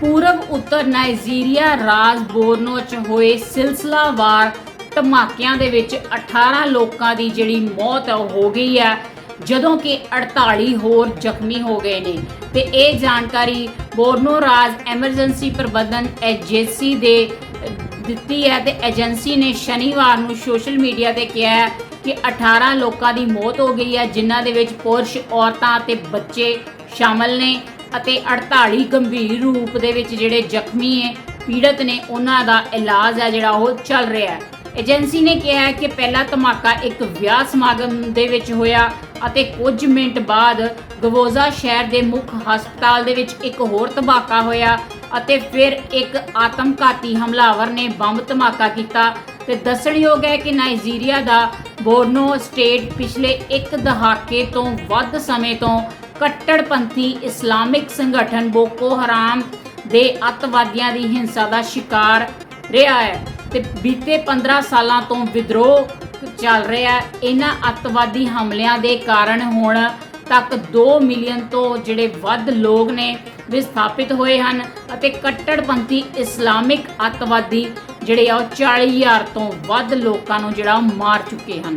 ਪੂਰਬ ਉੱਤਰ ਨਾਈਜੀਰੀਆ ਰਾਜ ਬੋਰਨੋ ਚ ਹੋਏ ਸਿਲਸਿਲਾਵਾਰ ਧਮਾਕਿਆਂ ਦੇ ਵਿੱਚ 18 ਲੋਕਾਂ ਦੀ ਜਿਹੜੀ ਮੌਤ ਹੈ ਉਹ ਹੋ ਗਈ ਹੈ ਜਦੋਂ ਕਿ 48 ਹੋਰ ਜ਼ਖਮੀ ਹੋ ਗਏ ਨੇ। ਤੇ ਇਹ ਜਾਣਕਾਰੀ ਬੋਰਨੋ ਰਾਜ ਐਮਰਜੈਂਸੀ ਪ੍ਰਬੰਧਨ ਏਜੰਸੀ ਦੇ ਦਿੱਤੀ ਹੈ ਤੇ ਏਜੰਸੀ ਨੇ ਸ਼ਨੀਵਾਰ ਨੂੰ ਸੋਸ਼ਲ ਮੀਡੀਆ ਤੇ ਕਿਹਾ ਹੈ ਕਿ 18 ਲੋਕਾਂ ਦੀ ਮੌਤ ਹੋ ਗਈ ਹੈ, ਜਿਨ੍ਹਾਂ ਦੇ ਵਿੱਚ ਪੁਰਸ਼ ਔਰਤਾਂ ਅਤੇ ਬੱਚੇ ਸ਼ਾਮਲ ਨੇ। ਅਤੇ 48 ਗੰਭੀਰ ਰੂਪ ਦੇ ਵਿੱਚ ਜਿਹੜੇ ਜ਼ਖਮੀ ਹੈ, ਪੀੜਤ ਨੇ ਉਹਨਾਂ ਦਾ ਇਲਾਜ ਹੈ ਜਿਹੜਾ ਉਹ ਚੱਲ ਰਿਹਾ ਹੈ। ਏਜੰਸੀ ਨੇ ਕਿਹਾ ਹੈ ਕਿ ਪਹਿਲਾ ਧਮਾਕਾ ਇੱਕ ਵਿਆਹ ਸਮਾਗਮ ਦੇ ਵਿੱਚ ਹੋਇਆ ਅਤੇ ਕੁਝ ਮਿੰਟ ਬਾਅਦ ਗਵੋਜ਼ਾ ਸ਼ਹਿਰ ਦੇ ਮੁੱਖ ਹਸਪਤਾਲ ਦੇ ਵਿੱਚ ਇੱਕ ਹੋਰ ਧਮਾਕਾ ਹੋਇਆ ਅਤੇ ਫਿਰ ਇੱਕ ਆਤਮਘਾਤੀ ਹਮਲਾਵਰ ਨੇ ਬੰਬ ਧਮਾਕਾ ਕੀਤਾ। ਤੇ ਦੱਸਣਯੋਗ ਹੈ ਕਿ ਨਾਈਜੀਰੀਆ ਦਾ ਬੋਰਨੋ ਸਟੇਟ ਪਿਛਲੇ ਇੱਕ ਦਹਾਕੇ ਤੋਂ ਵੱਧ ਸਮੇਂ ਤੋਂ ਕੱਟੜਪੰਥੀ ਇਸਲਾਮਿਕ ਸੰਗਠਨ ਬੋਕੋ ਹਰਾਮ ਦੇ ਅੱਤਵਾਦੀਆਂ ਦੀ ਹਿੰਸਾ ਦਾ ਸ਼ਿਕਾਰ ਰਿਹਾ ਹੈ ਤੇ ਬੀਤੇ 15 ਸਾਲਾਂ ਤੋਂ ਵਿਦਰੋਹ ਚੱਲ ਰਿਹਾ ਹੈ। ਇਹਨਾਂ ਅੱਤਵਾਦੀ ਹਮਲਿਆਂ ਦੇ ਕਾਰਨ ਹੁਣ ਤੱਕ 2 ਮਿਲੀਅਨ ਤੋਂ ਜਿਹੜੇ ਵੱਧ ਲੋਕ ਨੇ ਵਿਸਥਾਪਿਤ ਹੋਏ ਹਨ ਅਤੇ ਕੱਟੜਪੰਥੀ ਇਸਲਾਮਿਕ ਅੱਤਵਾਦੀ ਜਿਹੜੇ ਆ ਉਹ 40000 ਤੋਂ ਵੱਧ ਲੋਕਾਂ ਨੂੰ ਜਿਹੜਾ ਮਾਰ ਚੁੱਕੇ ਹਨ।